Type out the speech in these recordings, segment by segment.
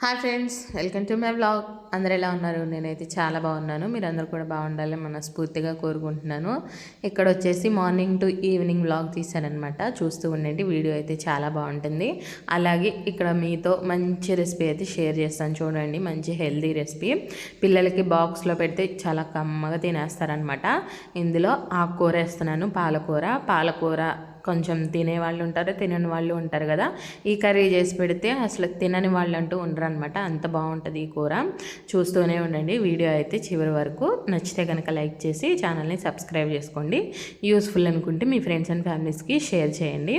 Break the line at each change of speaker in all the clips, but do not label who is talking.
Hi friends welcome to my blog. అందరు ఎలా ఉన్నారు? నేనైతే చాలా బాగున్నాను. మీరందరూ కూడా బాగుండాలి మనస్ఫూర్తిగా కోరుకుంటున్నాను. ఇక్కడ వచ్చేసి మార్నింగ్ టు ఈవినింగ్ బ్లాగ్ తీశానమాట చూస్తూ ఉండండి వీడియో అయితే చాలా బాగుంటుంది. అలాగే ఇక్కడ మీతో మంచి రెసిపీ అయితే షేర్ చేస్తాను చూడండి మంచి హెల్దీ రెసిపీ. పిల్లలకి బాక్స్లో పెడితే చాలా కమ్మగా తినేస్తారనమాట ఇందులో ఆకుకూర వేస్తున్నాను పాలకూర. పాలకూర కొంచెం తినే వాళ్ళు ఉంటారు తినని వాళ్ళు ఉంటారు కదా. ఈ కర్రీ చేసి పెడితే అసలు తినని వాళ్ళు అంటూ ఉండరు అనమాట అంత బాగుంటుంది ఈ కూర. చూస్తూనే ఉండండి. వీడియో అయితే చివరి వరకు నచ్చితే కనుక లైక్ చేసి ఛానల్ని సబ్స్క్రైబ్ చేసుకోండి. యూస్ఫుల్ అనుకుంటే మీ ఫ్రెండ్స్ అండ్ ఫ్యామిలీస్కి షేర్ చేయండి.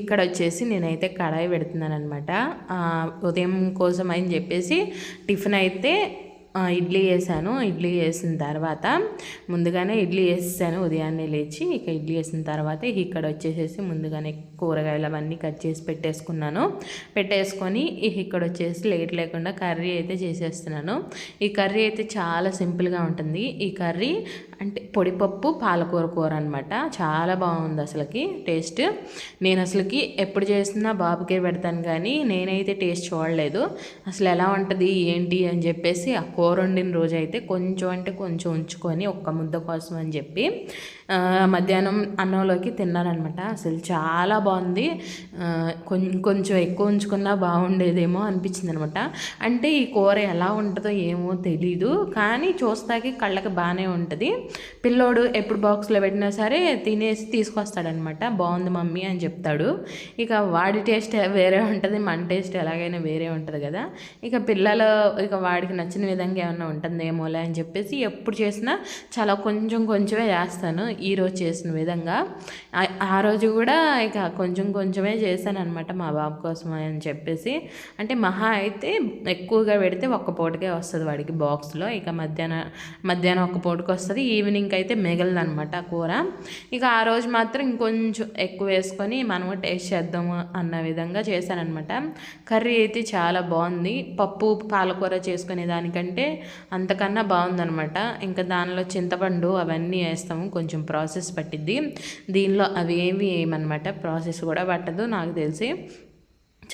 ఇక్కడ వచ్చేసి నేనైతే కడాయి పెడుతున్నాను అనమాట ఉదయం కోసం అని చెప్పేసి టిఫిన్ అయితే ఇడ్లీ వేసాను ఇడ్లీ వేసిన తర్వాత ముందుగానే ఇడ్లీ వేసాను ఉదయాన్నే లేచి ఇక ఇడ్లీ వేసిన తర్వాత ఇక్కడ వచ్చేసేసి ముందుగానే కూరగాయలు అవన్నీ కట్ చేసి పెట్టేసుకున్నాను. పెట్టేసుకొని ఇక్కడ వచ్చేసి లేట్ లేకుండా కర్రీ అయితే చేసేస్తున్నాను. ఈ కర్రీ అయితే చాలా సింపుల్గా ఉంటుంది. ఈ కర్రీ అంటే పొడిపప్పు పాలకూర కూర అనమాట చాలా బాగుంది అసలుకి టేస్ట్. నేను అసలుకి ఎప్పుడు చేసినా బాబుకే పెడతాను కానీ నేనైతే టేస్ట్ చూడలేదు. అసలు ఎలా ఉంటుంది ఏంటి అని చెప్పేసి ఆ కూర వండిన రోజు అయితే కొంచెం అంటే కొంచెం ఉంచుకొని ఒక్క ముద్ద కోసం అని చెప్పి మధ్యాహ్నం అన్నంలోకి తిన్నారనమాట అసలు చాలా బాగుంది. కొంచెం ఎక్కువ ఉంచుకున్నా బాగుండేదేమో అనిపించింది అనమాట అంటే ఈ కూర ఎలా ఉంటుందో ఏమో తెలీదు. కానీ చూస్తాకి కళ్ళకి బాగానే ఉంటుంది. పిల్లోడు ఎప్పుడు బాక్స్లో పెట్టినా సరే తినేసి తీసుకొస్తాడనమాట బాగుంది మమ్మీ అని చెప్తాడు. ఇక వాడి టేస్ట్ వేరే ఉంటుంది మన టేస్ట్ ఎలాగైనా వేరే ఉంటుంది కదా. ఇక పిల్లలు ఇక వాడికి నచ్చిన విధంగా ఏమన్నా ఉంటుందేమోలే అని చెప్పేసి ఎప్పుడు చేసినా చాలా కొంచెం కొంచెమే చేస్తాను. ఈరోజు చేసిన విధంగా. ఆ రోజు కూడా ఇక కొంచెం కొంచెమే చేశాను అనమాట మా బాబు కోసం అని చెప్పేసి. అంటే మహా అయితే ఎక్కువగా పెడితే ఒక్క పూటకే వస్తుంది వాడికి బాక్స్లో. ఇక మధ్యాహ్నం మధ్యాహ్నం ఒక్క పూటకి వస్తుంది. ఈవినింగ్ అయితే మిగలదు అనమాట కూర. ఇక ఆ రోజు మాత్రం ఇంకొంచెం ఎక్కువ వేసుకొని మనము టేస్ట్ చేద్దాము అన్న విధంగా చేశానమాట కర్రీ అయితే చాలా బాగుంది. పప్పు పాలకూర చేసుకునే దానికంటే అంతకన్నా బాగుందనమాట ఇంకా దానిలో చింతపండు అవన్నీ వేస్తాము కొంచెం ప్రాసెస్ పట్టిద్ది. దీనిలో అవి ఏమి ఏమన్నమాట? ప్రాసెస్ కూడా పట్టదు నాకు తెలిసి.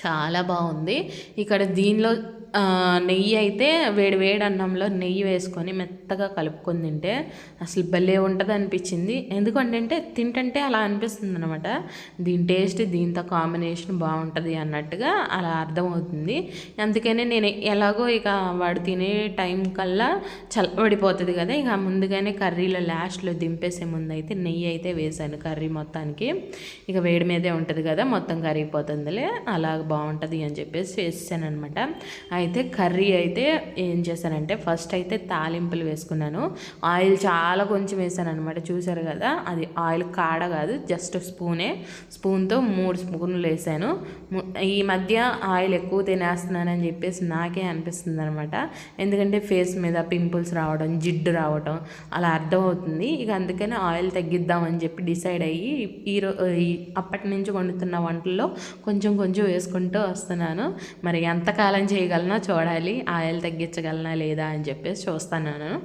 చాలా బాగుంది. ఇక్కడ దీనిలో నెయ్యి అయితే వేడి వేడి అన్నంలో నెయ్యి వేసుకొని మెత్తగా కలుపుకొని తింటే అసలు భలే ఉంటుంది అనిపించింది. ఎందుకంటే తింటంటే అలా అనిపిస్తుంది అనమాట దీని టేస్ట్ దీంతో కాంబినేషన్ బాగుంటుంది అన్నట్టుగా అలా అర్థమవుతుంది. అందుకనే నేను ఎలాగో ఇక వాడు తినే టైం కల్లా చల్లబడిపోతుంది కదా. ఇక ముందుగానే కర్రీలో లాస్ట్లో దింపేసే ముందు అయితే నెయ్యి అయితే వేసాను కర్రీ మొత్తానికి. ఇక వేడి మీదే ఉంటుంది కదా మొత్తం కరిగిపోతుందిలే అలా బాగుంటుంది అని చెప్పేసి వేసాను అనమాట అయితే కర్రీ అయితే ఏం చేశానంటే ఫస్ట్ అయితే తాలింపులు వేసుకున్నాను. ఆయిల్ చాలా కొంచెం వేసాను అనమాట చూసారు కదా? అది ఆయిల్ కాడ కాదు జస్ట్ స్పూనే. స్పూన్తో మూడు స్పూన్లు వేసాను. ఈ మధ్య ఆయిల్ ఎక్కువ తినేస్తున్నానని చెప్పేసి నాకే అనిపిస్తుంది అనమాట ఎందుకంటే ఫేస్ మీద పింపుల్స్ రావడం జిడ్డు రావడం అలా అర్థమవుతుంది. ఇక అందుకని ఆయిల్ తగ్గిద్దామని చెప్పి డిసైడ్ అయ్యి ఈ అప్పటి నుంచి వండుతున్న వంటల్లో కొంచెం కొంచెం వేసుకుంటూ వస్తున్నాను. మరి ఎంతకాలం చేయగలను? చేయగలనా చూడాలి ఆయిల్ తగ్గించగలనా లేదా అని చెప్పేసి చూస్తాను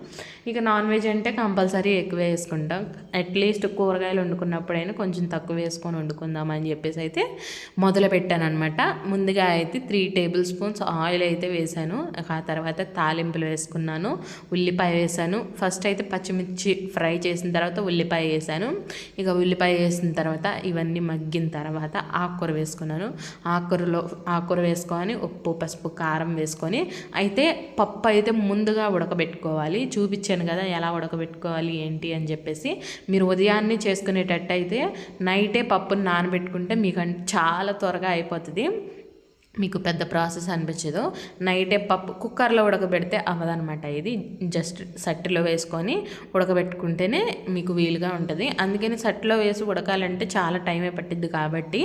ఇక నాన్ వెజ్ అంటే కంపల్సరీ ఎక్కువ వేసుకుంటాం. అట్లీస్ట్ కూరగాయలు వండుకున్నప్పుడైనా కొంచెం తక్కువ వేసుకొని వండుకుందాం అని చెప్పేసి అయితే మొదలు పెట్టానమాట ముందుగా అయితే త్రీ టేబుల్ స్పూన్స్ ఆయిల్ అయితే వేసాను ఆ తర్వాత తాలింపులు వేసుకున్నాను ఉల్లిపాయ వేసాను ఫస్ట్ అయితే పచ్చిమిర్చి ఫ్రై చేసిన తర్వాత ఉల్లిపాయ వేసాను ఇక ఉల్లిపాయ వేసిన తర్వాత ఇవన్నీ మగ్గిన తర్వాత ఆకుకూర వేసుకున్నాను. ఆకుకూరలో ఆకుకూర వేసుకొని ఉప్పు పసుపు కారం వేసుకొని అయితే పప్పు అయితే ముందుగా ఉడకబెట్టుకోవాలి. చూపించాను కదా ఎలా ఉడకబెట్టుకోవాలి ఏంటి అని చెప్పేసి. మీరు ఉదయాన్నే చేసుకునేటట్టు అయితే నైటే పప్పుని నానబెట్టుకుంటే మీకు చాలా త్వరగా అయిపోతుంది. మీకు పెద్ద ప్రాసెస్ అనిపించదు. నైటే పప్పు కుక్కర్లో ఉడకబెడితే అవ్వదనమాట ఇది. జస్ట్ సట్టిలో వేసుకొని ఉడకబెట్టుకుంటేనే మీకు వీలుగా ఉంటుంది. అందుకని సట్టిలో వేసి ఉడకాలంటే చాలా టైమే పట్టిద్ది కాబట్టి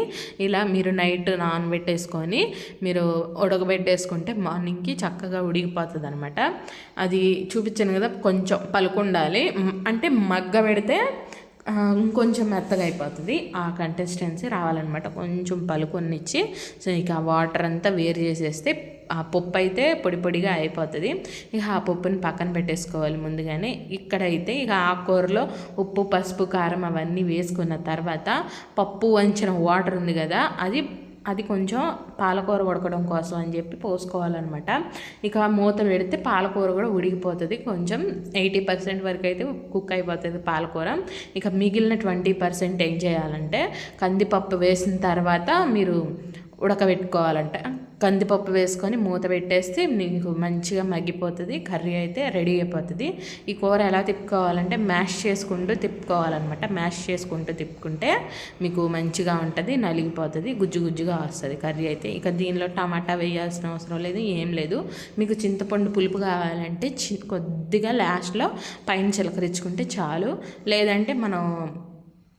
ఇలా మీరు నైట్ నానబెట్టేసుకొని మీరు ఉడకబెట్టేసుకుంటే మార్నింగ్కి చక్కగా ఉడికిపోతుంది అనమాట అది చూపించాను కదా కొంచెం పలుకుండాలి. అంటే మగ్గ పెడితే ఇంకొంచెం మెత్తగా అయిపోతుంది. ఆ కంటెస్టెన్సీ రావాలన్నమాట. కొంచెం పలుకొన్నిచ్చి సో ఇక ఆ వాటర్ అంతా వేరు చేసేస్తే ఆ పప్పు అయితే పొడి పొడిగా అయిపోతుంది. ఇక ఆ పప్పుని పక్కన పెట్టేసుకోవాలి ముందుగానే. ఇక్కడైతే ఇక ఆకుకూరలో ఉప్పు పసుపు కారం అవన్నీ వేసుకున్న తర్వాత పప్పు వంచిన వాటర్ ఉంది కదా అది అది కొంచెం పాలకూర ఉడకడం కోసం అని చెప్పి పోసుకోవాలన్నమాట. ఇక మూత పెడితే పాలకూర కూడా ఉడికిపోతుంది. కొంచెం ఎయిటీ పర్సెంట్ వరకు అయితే కుక్ అయిపోతుంది పాలకూర. ఇక మిగిలిన ట్వంటీ పర్సెంట్ ఏం చేయాలంటే కందిపప్పు వేసిన తర్వాత మీరు ఉడకబెట్టుకోవాలంట. కందిపప్పు వేసుకొని మూత పెట్టేస్తే మీకు మంచిగా మగ్గిపోతుంది కర్రీ అయితే రెడీ అయిపోతుంది. ఈ కూర ఎలా తిప్పుకోవాలంటే మ్యాష్ చేసుకుంటూ తిప్పుకోవాలన్నమాట. మ్యాష్ చేసుకుంటూ తిప్పుకుంటే మీకు మంచిగా ఉంటుంది నలిగిపోతుంది గుజ్జు గుజ్జుగా వస్తుంది కర్రీ అయితే. ఇక దీనిలో టమాటా వేయాల్సిన అవసరం లేదు ఏం లేదు. మీకు చింతపండు పులుపు కావాలంటే చి కొద్దిగా లాస్ట్లో పైన చిలకరించుకుంటే చాలు. లేదంటే మనం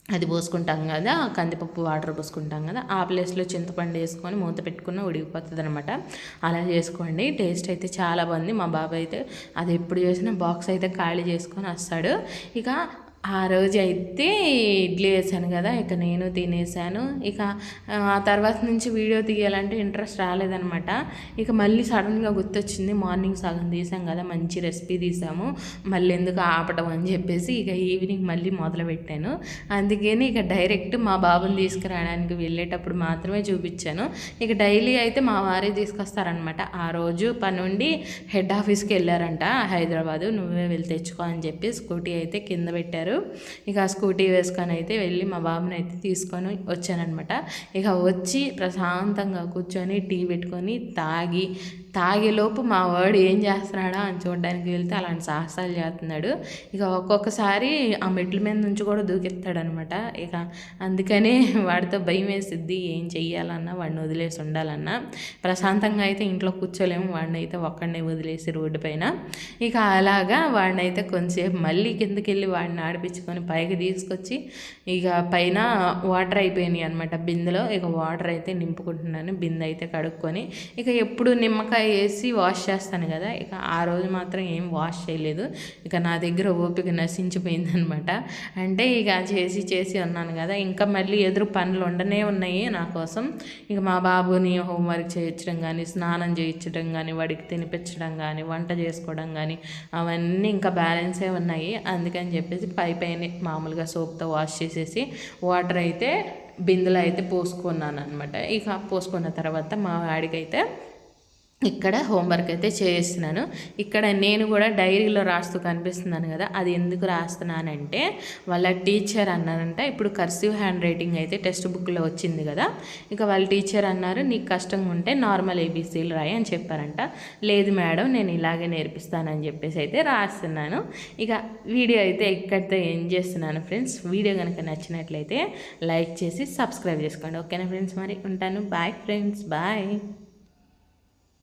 అది పోసుకుంటాం కదా కందిపప్పు వాటర్ పోసుకుంటాం కదా ఆ ప్లేస్లో చింతపండు వేసుకొని మూత పెట్టుకున్న ఉడికిపోతుంది అనమాట అలా చేసుకోండి టేస్ట్ అయితే చాలా బాగుంది. మా బాబాయ్ అయితే అది ఎప్పుడు చేసినా బాక్స్ అయితే ఖాళీ చేసుకొని వస్తాడు. ఇక ఆ రోజు అయితే ఇడ్లీ వేసాను కదా ఇక నేను తినేసాను ఇక ఆ తర్వాత నుంచి వీడియో తీయాలంటే ఇంట్రెస్ట్ రాలేదనమాట ఇక మళ్ళీ సడన్గా గుర్తొచ్చింది మార్నింగ్ సగం తీసాం కదా మంచి రెసిపీ తీసాము. మళ్ళీ ఎందుకు ఆపటం అని చెప్పేసి ఇక ఈవినింగ్ మళ్ళీ మొదలు పెట్టాను అందుకని ఇక డైరెక్ట్ మా బాబుని తీసుకురావడానికి వెళ్ళేటప్పుడు మాత్రమే చూపించాను. ఇక డైలీ అయితే మా వారే తీసుకొస్తారనమాట ఆ రోజు పని ఉండి హెడ్ ఆఫీస్కి వెళ్ళారంట హైదరాబాదు నువ్వే వెళ్ళి తెచ్చుకో అని చెప్పి స్కూటీ అయితే కింద పెట్టారు. ఇక ఆ స్కూటీ వేసుకొని అయితే వెళ్ళి మా బాబుని అయితే తీసుకొని వచ్చానమాట ఇక వచ్చి ప్రశాంతంగా కూర్చొని టీ పెట్టుకొని తాగి తాగేలోపు మా వాడు ఏం చేస్తున్నాడా అని చూడడానికి వెళ్తే అలాంటి సాహసాలు చేస్తున్నాడు. ఇక ఒక్కొక్కసారి ఆ మెట్ల మీద నుంచి కూడా దూకెత్తాడనమాట ఇక అందుకనే వాడితో భయం వేసిద్ది ఏం చెయ్యాలన్నా వాడిని వదిలేసి ఉండాలన్నా. ప్రశాంతంగా అయితే ఇంట్లో కూర్చోలేము వాడిని అయితే ఒక్కడినే వదిలేసి రోడ్డు పైన. ఇక అలాగా వాడిని అయితే కొంచెంసేపు మళ్ళీ కిందకి వెళ్ళి వాడిని ఆడిపించుకొని పైకి తీసుకొచ్చి ఇక పైన వాటర్ అయిపోయినాయి అనమాట బిందెలో ఇక వాటర్ అయితే నింపుకుంటున్నాను. బిందె అయితే కడుక్కొని ఇక ఎప్పుడు నిమ్మకాయ వేసి వాష్ చేస్తాను కదా ఇక ఆ రోజు మాత్రం ఏం వాష్ చేయలేదు. ఇక నా దగ్గర ఓపిక నశించిపోయిందనమాట అంటే ఇక చేసి చేసి ఉన్నాను కదా ఇంకా మళ్ళీ ఎదురు పనులు ఉండనే ఉన్నాయి నా కోసం. ఇక మా బాబుని హోంవర్క్ చేయించడం కానీ స్నానం చేయించడం కానీ వాడికి తినిపించడం కానీ వంట చేసుకోవడం కానీ అవన్నీ ఇంకా బ్యాలెన్సే ఉన్నాయి. అందుకని చెప్పేసి పై అయిపోయినాయి. మామూలుగా సోప్తో వాష్ చేసేసి వాటర్ అయితే బిందెలో అయితే పోసుకున్నాను అనమాట ఇక పోసుకున్న తర్వాత మా వాడికైతే ఇక్కడ హోంవర్క్ అయితే చేస్తున్నాను. ఇక్కడ నేను కూడా డైరీలో రాస్తూ కనిపిస్తున్నాను కదా అది ఎందుకు రాస్తున్నానంటే వాళ్ళ టీచర్ అన్నారంట ఇప్పుడు కర్సివ్ హ్యాండ్ రైటింగ్ అయితే టెక్స్ట్ బుక్లో వచ్చింది కదా ఇక వాళ్ళ టీచర్ అన్నారు నీకు కష్టంగా ఉంటే నార్మల్ ఏబీసీలు రాయి అని చెప్పారంట. లేదు మేడం నేను ఇలాగే నేర్పిస్తానని చెప్పేసి అయితే రాస్తున్నాను. ఇక వీడియో అయితే ఇక్కడితో ఏం చేస్తున్నాను ఫ్రెండ్స్ వీడియో కనుక నచ్చినట్లయితే లైక్ చేసి సబ్స్క్రైబ్ చేసుకోండి. ఓకేనా ఫ్రెండ్స్ మరి? ఉంటాను. Bye friends bye